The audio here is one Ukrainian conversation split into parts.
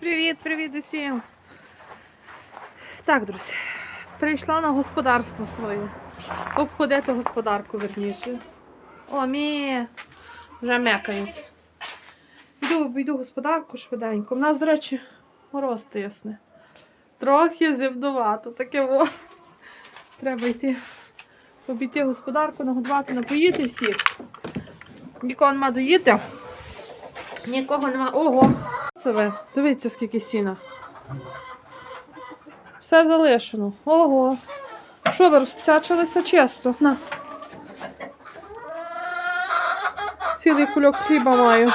Привіт, привіт усім. Так, друзі, прийшла на господарство своє. Обходити господарку верніше. О, мі, вже мекають. Йду, обійду господарку швиденько. У нас, до речі, мороз тисне. Трохи зимнувато, таке во. Треба йти обійти господарку, нагодувати, напоїти всіх. Нікого нема доїти. Нікого нема. Ого! Це ви. Дивіться, скільки сіна. Все залишено. Ого. Що ви розпсячилися чисто? На. Цілий кульок хліба маю.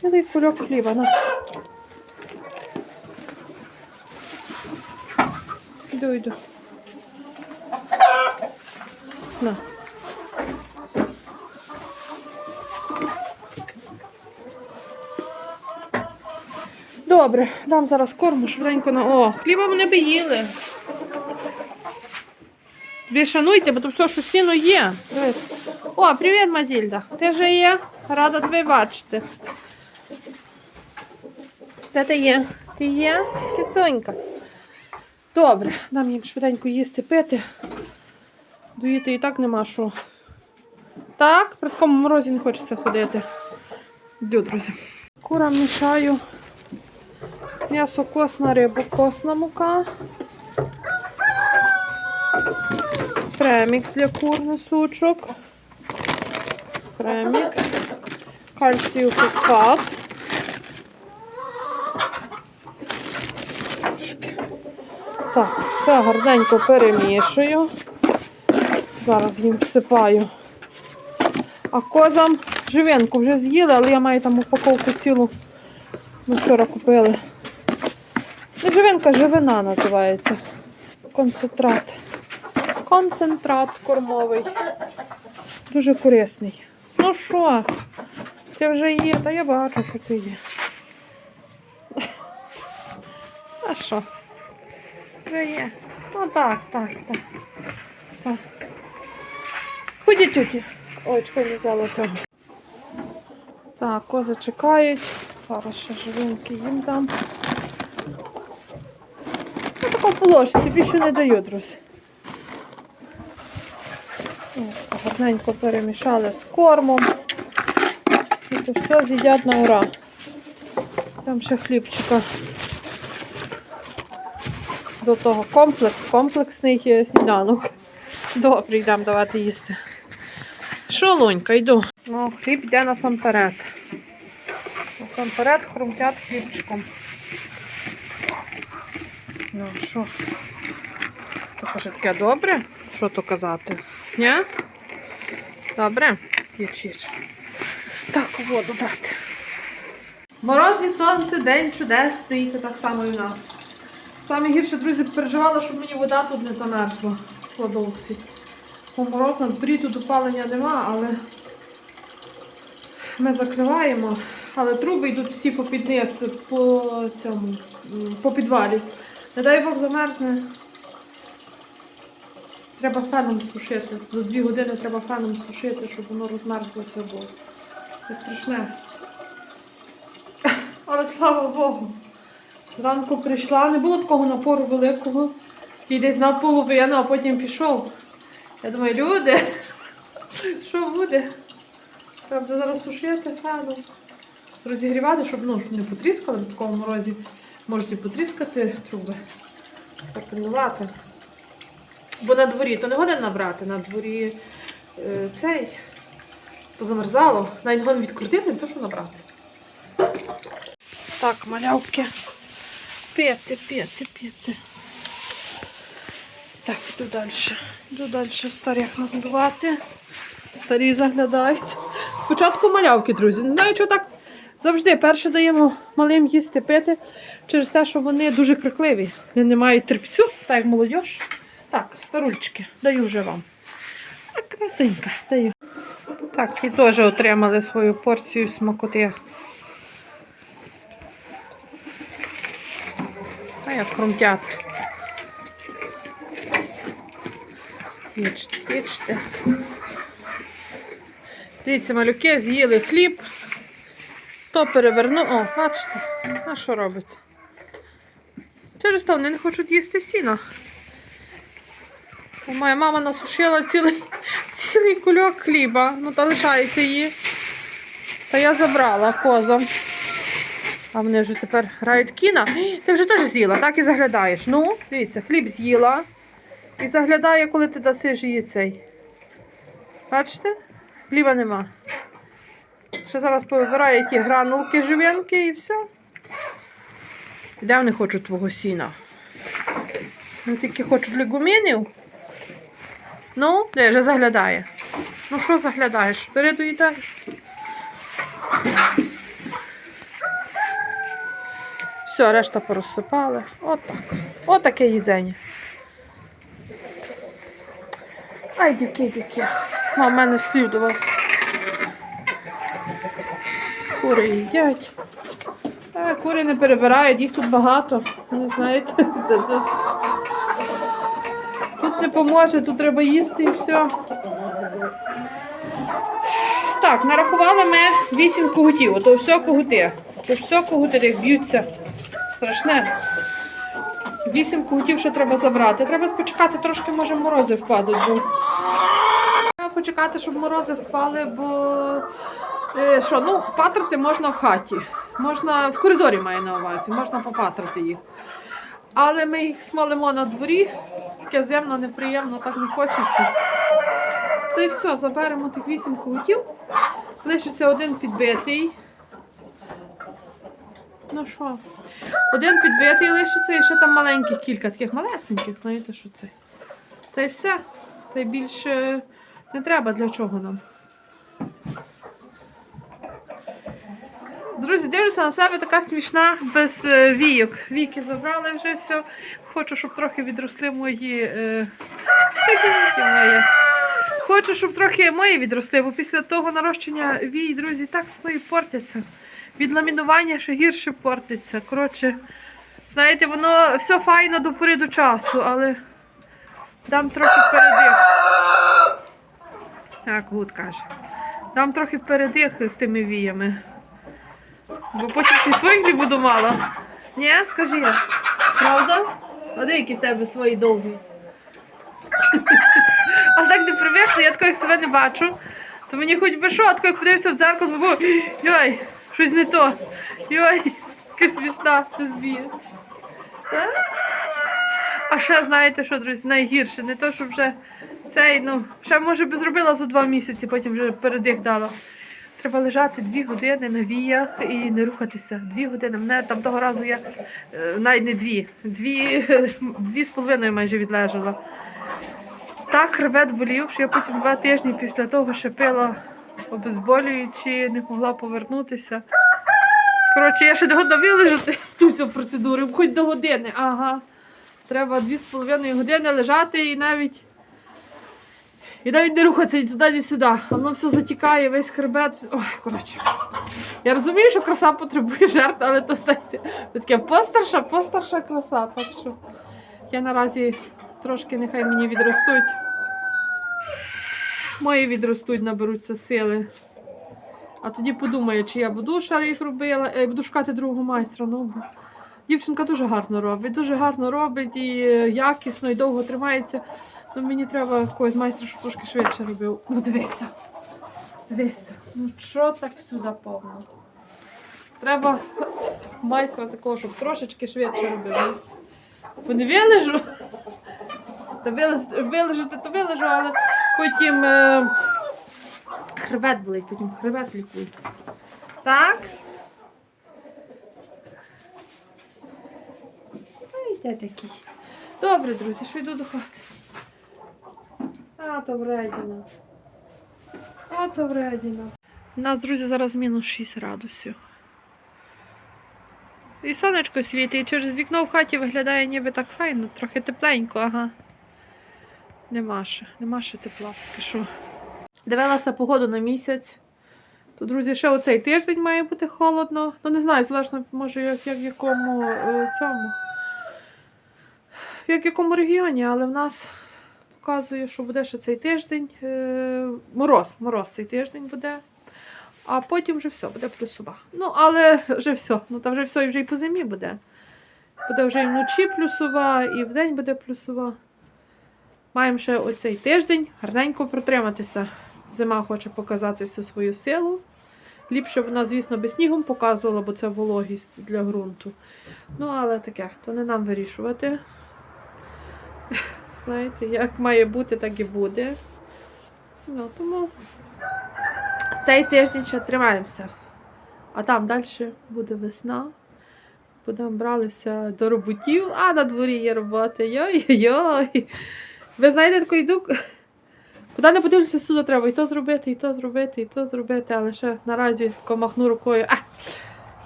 Цілий кульок хліба. На. Йду, йду. Добре, дам зараз корму швиденько на. О, хліба вони би їли. Ви шануйте, бо то все, що сіно є. О, привіт, Матільда. Ти вже є? Рада тебе бачити. Де ти є? Ти є? Кицонька. Добре, дам їм швиденько їсти пити. Доїти і так нема що. Так, при такому морозі не хочеться ходити. Йду, друзі. Курам мішаю. М'ясо косна, рибу косна мука. Премікс для кур несучок. Премікс. Кальцію фосфат. Так, все гарненько перемішую. Зараз їм всипаю. А козам живинку вже з'їли, але я маю там упаковку цілу. Ми вчора купили. Живинка, живина називається. Концентрат. Концентрат кормовий. Дуже корисний. Ну що? Ти вже є, та я бачу, що ти є. А що? Вже є. Ну так, так, так. так. Ходіть, тюті. Ой, чекай, не взяла цього. Так, кози чекають. Зараз ще живинки їм дам. Ну, тако по ложці, не даю, друзі. Гарненько перемішали з кормом. І то все з'їдять на ура. Там ще хлібчика. До того комплекс, комплексний сніданок. Добре, йдемо давати їсти. Що, Лунька, йду. Ну, хліб йде насамперед. Насамперед хрумтять хлібчиком. Ну, що? То каже таке добре? Що то казати? Ні? Добре? Їч. Так, воду дати. Мороз і сонце, день чудесний, це так само і в нас. Саме гірше, друзі, переживала, щоб мені вода тут не замерзла в кладовці. Мороз на дворі тут опалення нема, але ми закриваємо. Але труби йдуть всі по підниз, по цьому, по підвалі. Не дай Бог замерзне. Треба феном сушити. За дві години треба феном сушити, щоб воно розмерзлося, бо це страшне. Але слава Богу. Зранку прийшла, не було такого напору великого. Такий десь наполовину, а потім пішов. Я думаю, люди, що буде? Треба зараз сушити феном. Розігрівати, щоб, ну, щоб не потріскали в такому морозі. Можете потріскати труби. Запильнувати. Бо на дворі, то не годин набрати, на дворі е, цей позамерзало. Навіть годин відкрутити, не то що набрати. Так, малявки. П'яти, п'яти, п'яти. Так, йду далі. Йду далі старих нагодувати. Старі заглядають. Спочатку малявки, друзі. Не знаю, чого так завжди. Перше даємо малим їсти пити через те, що вони дуже крикливі. Вони не мають терпцю, так як молодь. Так, старульчики, даю вже вам. А красенька, даю. Так, ті теж отримали свою порцію смакоти. А як хрумтять. Їчте, їчте. Дивіться, малюки з'їли хліб. То переверну. О, бачите, а що робиться? Через то вони не хочуть їсти сіно. Моя мама насушила цілий, цілий кульок хліба, ну та лишається її. Та я забрала козам. А вони вже тепер грають кіна. Ти вже теж з'їла, так і заглядаєш. Ну, дивіться, хліб з'їла. І заглядає, коли ти дасиш її цей. Бачите? Хліба нема. Ще зараз повибирає ті гранулки живенькі і все. Де вони хочуть твого сіна? Вони тільки хочуть легумінів. Ну, де вже заглядає. Ну що заглядаєш? Бери доїдаєш. Все, решта порозсипали. Отак. Отаке їдзення. Ай, дівки, дівки. А, в мене слів до вас. Кури їдять. А, кури не перебирають, їх тут багато. Не знаєте. Тут не поможе, тут треба їсти і все. Так, нарахували ми 8 когутів. Ото все когути. То все когути, як б'ються. Страшне. Вісім когутів ще треба забрати. Треба почекати, трошки може морози впадуть. Бо... Треба почекати, щоб морози впали, бо що, ну, патрати можна в хаті. Можна в коридорі маю на увазі, можна попатрати їх. Але ми їх смалимо на дворі, таке земно, неприємно, так не хочеться. Та й все, заберемо тих вісім когутів. Лишиться один підбитий. Ну що? Один підбитий лишиться і ще там маленьких кілька, таких малесеньких, знаєте, що це. Та й все. Та й більше не треба для чого нам. Друзі, дивлюся на себе така смішна без е, війок. Віки забрали вже все. Хочу, щоб трохи відросли мої. Е... віки мої. Хочу, щоб трохи мої відросли, бо після того нарощення вій, друзі, так свої портяться. Від ламінування ще гірше портиться. Коротше, знаєте, воно все файно до пори до часу, але дам трохи передих. Так, гуд каже. Дам трохи передих з тими віями. Бо потім ще своїх не буду мала. Ні, скажи, правда? А деякі в тебе свої довгі. А так не привично, я такого себе не бачу. То мені хоч би що, а тако як подивився в дзеркало, бо йой, щось не то. Йой, яка смішна розбіє. А ще знаєте що, друзі, найгірше, не то, що вже цей, ну, ще може би зробила за два місяці, потім вже передих дала. Треба лежати дві години на віях і не рухатися. Дві години. Мене там того разу я е, навіть не дві, дві, дві з половиною майже відлежала. Так хребет болів, що я потім два тижні після того ще пила обезболюючи, не могла повернутися. Коротше, я ще не годна вилежати всю процедуру, хоч до години. Ага. Треба дві з половиною години лежати і навіть. І навіть не рухатися ні туди, ні сюди. Воно все затікає, весь хребет. Ой, коротше. Я розумію, що краса потребує жертв, але то знаєте, таке постарша, постарша краса. Так що я наразі трошки нехай мені відростуть. Мої відростуть, наберуться сили. А тоді подумаю, чи я буду шариф робила, е, буду шукати другого майстра. Ну, дівчинка дуже гарно робить, дуже гарно робить і е, якісно, і довго тримається. Ну, мені треба якогось майстра, щоб трошки швидше робив. Ну, дивися. Дивися. Ну що так всюди повно? Треба майстра такого, щоб трошечки швидше робив. Бо не вилежу. Та вилежати, то вилежу, але потім е, хребет болить, потім хребет лікує. Так? Ай, де такий. Добре, друзі, що йду до хати. А, то вредіна. А, то вредіна. У нас, друзі, зараз мінус 6 градусів. І сонечко світить, і через вікно в хаті виглядає ніби так файно, трохи тепленько, ага. Нема ще, нема ще тепла, поки що. Дивилася погоду на місяць. То, друзі, ще оцей тиждень має бути холодно. Ну, не знаю, залежно, може, як, як в якому е, цьому. В якому регіоні, але в нас показує, що буде ще цей тиждень. Е, мороз, мороз цей тиждень буде. А потім вже все, буде плюсова. Ну, але вже все. Ну, та вже все, і вже і по зимі буде. Буде вже і вночі плюсова, і вдень буде плюсова. Маємо ще оцей тиждень гарненько протриматися. Зима хоче показати всю свою силу. Ліпше вона, звісно, без снігом показувала, бо це вологість для ґрунту. Ну, але таке, то не нам вирішувати. Знаєте, як має бути, так і буде. Ну, тому цей тиждень ще тримаємося. А там далі буде весна. Будемо бралися до роботів, а на дворі є робота. Йой-йой. Ви знаєте, таку йду. Куди не подивлюся, сюди треба і то зробити, і то зробити, і то зробити, але ще наразі комахну рукою. А,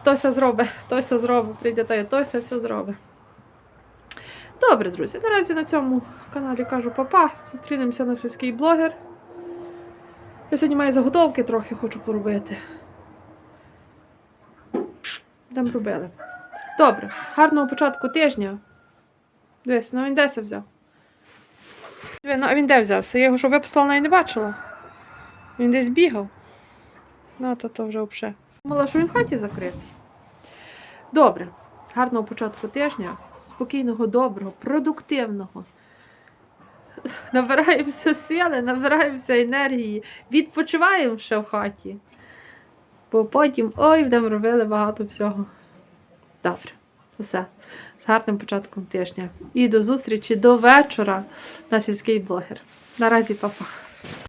тося зробить, тося зробить, прийде та й тося все зробить. Добре, друзі, наразі на цьому каналі кажу папа. Зустрінемося на сільський блогер. Я сьогодні маю заготовки трохи хочу поробити. Там робили. Добре, гарного початку тижня. Дивись, ну він десь взяв. Диви, Ну, а він де взявся? Я його що випустила, навіть не бачила. Він десь бігав. Ну, то то вже взагалі. Думала, що він в хаті закритий. Добре, гарного початку тижня, спокійного, доброго, продуктивного. Набираємося сили, набираємося енергії, відпочиваємо ще в хаті. Бо потім ой, будемо робили багато всього. Добре, все. З гарним початком тижня. І до зустрічі до вечора на сільський блогер. Наразі, папа.